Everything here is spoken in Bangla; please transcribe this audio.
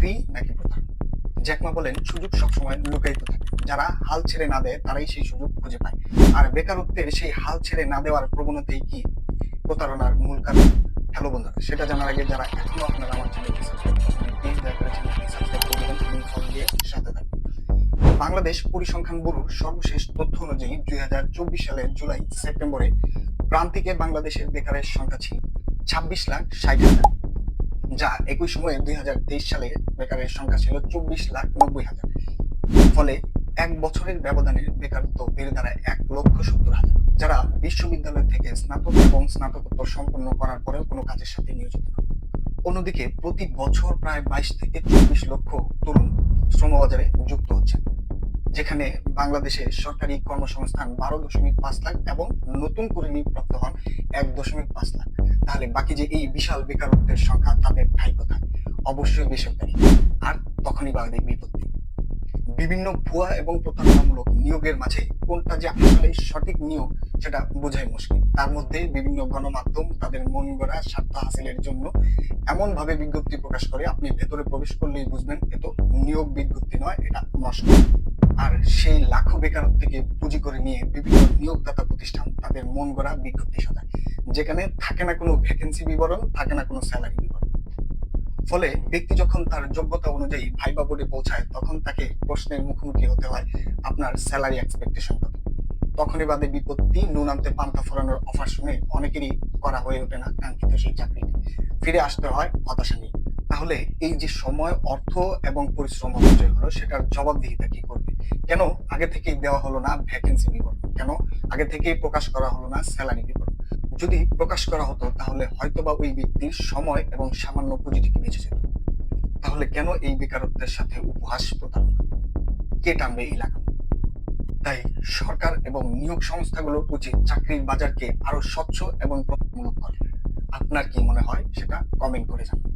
চাকরি নাকি প্রতারণা জ্যাকমা বলেন, সুযোগ সবসময় লুকায়িত থাকে যারা হাল ছেড়ে না দেয়, তারাই সেই সুযোগ খুঁজে পায়। আর বেকারত্বের সেই হাল ছেড়ে না দেওয়ার প্রবণতাই কি? প্রতারণার মূল কারণ। হ্যালো বন্ধুরা, সেটা জানার আগে যারা এখনও আপনারা আমার চ্যানেলটি বাংলাদেশ পরিসংখ্যান ব্যুরোর সর্বশেষ তথ্য অনুযায়ী দুই হাজার চব্বিশ সালের জুলাই সেপ্টেম্বরে প্রান্তিকে বাংলাদেশের বেকারের সংখ্যা ছিল ছাব্বিশ লাখ ষাট হাজার। যা একই সময়ে দুই হাজার তেইশ সালে বেকারের সংখ্যা ছিল চব্বিশ লাখ নব্বই হাজার। ফলে এক বছরের ব্যবধানে বেকারত্ব বেড়ে দাঁড়ায় এক লক্ষ সত্তর হাজার, যারা বিশ্ববিদ্যালয় থেকে স্নাতক এবং স্নাতকোত্তর সম্পন্ন করার পরেও কোনো কাজের সাথে নিয়োজিত না। অন্যদিকে প্রতি বছর প্রায় বাইশ থেকে চব্বিশ লক্ষ তরুণ শ্রমবাজারে যুক্ত হচ্ছে, যেখানে বাংলাদেশে সরকারি কর্মসংস্থান বারো দশমিক পাঁচ লাখ এবং নতুন করে নিয়োগপ্রাপ্ত হন এক দশমিক পাঁচ লাখ। তাহলে বাকি যে এই বিশাল বেকারত্বের সংখ্যা তাদের ঠাই কোথায়? অবশ্যই বেসরকারি। আর তখনই বাড়বে বিপত্তি বিভিন্ন ভুয়া এবং প্রতারণামূলক নিয়োগের মাঝে কোনটা যে আসলে সঠিক নিয়োগ, সেটা বোঝাই মুশকিল। তার মধ্যে বিভিন্ন গণমাধ্যম তাদের মন গড়া স্বার্থ হাসিলের জন্য এমন ভাবে বিজ্ঞপ্তি প্রকাশ করে, আপনি ভেতরে প্রবেশ করলেই বুঝবেন এত নিয়োগ বিজ্ঞপ্তি নয়, এটা নষ্ট আর সেই লাখো বেকারত্বকে পুঁজি করে নিয়ে বিভিন্ন নিয়োগদাতা প্রতিষ্ঠান তাদের মন গড়া বিজ্ঞপ্তি সাজায়। যেখানে থাকে না কোনো ভ্যাকেন্সি বিবরণ, থাকে না কোনো স্যালারি বিবরণ। ফলে ব্যক্তি যখন তার যোগ্যতা অনুযায়ী ভাইবা বোর্ডে পৌঁছায়, তখন তাকে প্রশ্নের মুখোমুখি হতে হয় আপনার স্যালারি এক্সপেকটেশন কত। তখনই বাদে বিপত্তি নুন আনতে পান্তা ফোরানোর অফার শুনে অনেকেরই করা হয়ে ওঠে না কাঙ্ক্ষিত সেই চাকরিটি ফিরে আসতে হয় হতাশা নিয়ে। তাহলে এই যে সময়, অর্থ এবং পরিশ্রম অপচয় হলো, সেটার জবাবদিহিতা কি করবে? কেন আগে থেকেই দেওয়া হলো না ভ্যাকেন্সি বিবরণ? কেন আগে থেকেই প্রকাশ করা হলো না স্যালারি বিবরণ? যদি প্রকাশ করা হতো, তাহলে হয়তো বা ওই ব্যক্তির সময় এবং সামান্য পুঁজিটিকে বেঁচে যেত। তাহলে কেন এই বেকারত্বের সাথে উপহাস প্রতারণা? কে টানবে এই লাগাম? তাই সরকার এবং নিয়োগ সংস্থাগুলোর উচিত চাকরির বাজারকে আরও স্বচ্ছ এবং প্রতিমূলক করে আপনার কি মনে হয় সেটা কমেন্ট করে জানান।